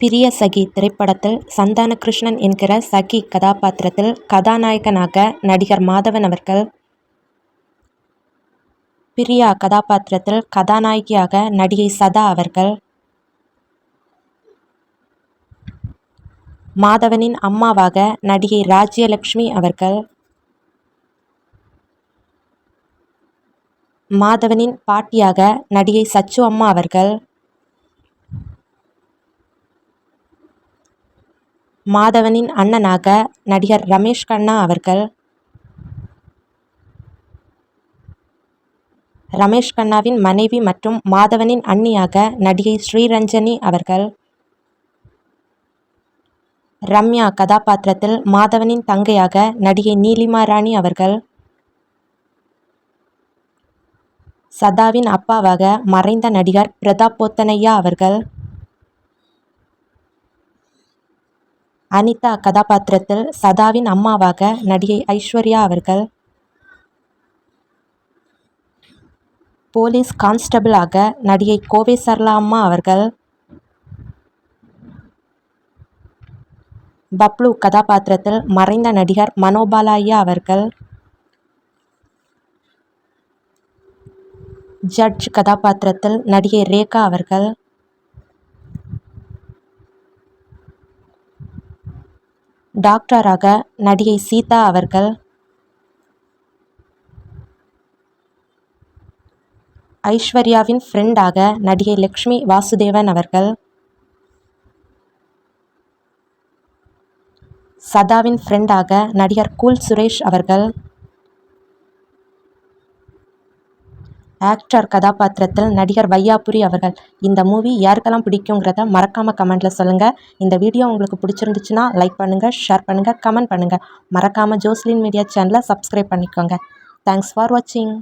பிரிய சகி திரைப்படத்தில் சந்தான கிருஷ்ணன் என்கிற சகி கதாபாத்திரத்தில் கதாநாயகனாக நடிகர் மாதவன் அவர்கள். பிரியா கதாபாத்திரத்தில் கதாநாயகியாக நடிகை சதா அவர்கள். மாதவனின் அம்மாவாக நடிகை ராஜ்யலட்சுமி அவர்கள். மாதவனின் பாட்டியாக நடிகை சச்சு அம்மா அவர்கள். மாதவனின் அண்ணனாக நடிகர் ரமேஷ் கண்ணா அவர்கள். ரமேஷ் கண்ணாவின் மனைவி மற்றும் மாதவனின் அண்ணியாக நடிகை ஸ்ரீரஞ்சனி அவர்கள். ரம்யா கதாபாத்திரத்தில் மாதவனின் தங்கையாக நடிகை நீலிமா ராணி அவர்கள். சதாவின் அப்பாவாக மறைந்த நடிகர் பிரதாப் போத்தனையா அவர்கள். அனிதா கதாபாத்திரத்தில் சதாவின் அம்மாவாக நடிகை ஐஸ்வர்யா அவர்கள் போலீஸ் கான்ஸ்டபிளாக நடிகை கோவை சரளா அம்மா அவர்கள் பப்ளு கதாபாத்திரத்தில் மறைந்த நடிகர் மனோபாலாயா அவர்கள் ஜட்ஜ் கதாபாத்திரத்தில் நடிகை ரேகா அவர்கள் டாக்டராக நடிகை சீதா அவர்கள் ஐஸ்வர்யாவின் ஃப்ரெண்டாக நடிகை லக்ஷ்மி வாசுதேவன் அவர்கள் சதாவின் ஃப்ரெண்டாக நடிகர் கூல் சுரேஷ் அவர்கள் ஆக்டர் கதாபாத்திரத்தில் நடிகர் வையாபுரி அவர்கள். இந்த மூவி யாருக்கெல்லாம் பிடிக்குங்கிறத மறக்காமல் கமெண்ட்டில் சொல்லுங்கள் இந்த வீடியோ உங்களுக்கு பிடிச்சிருந்துச்சுன்னா லைக் பண்ணுங்கள் ஷேர் பண்ணுங்கள் கமெண்ட் பண்ணுங்கள் மறக்காமல் ஜோஸ்லின் மீடியா சேனலை சப்ஸ்கிரைப் பண்ணிக்கோங்க. தேங்க்ஸ் ஃபார் வாட்சிங்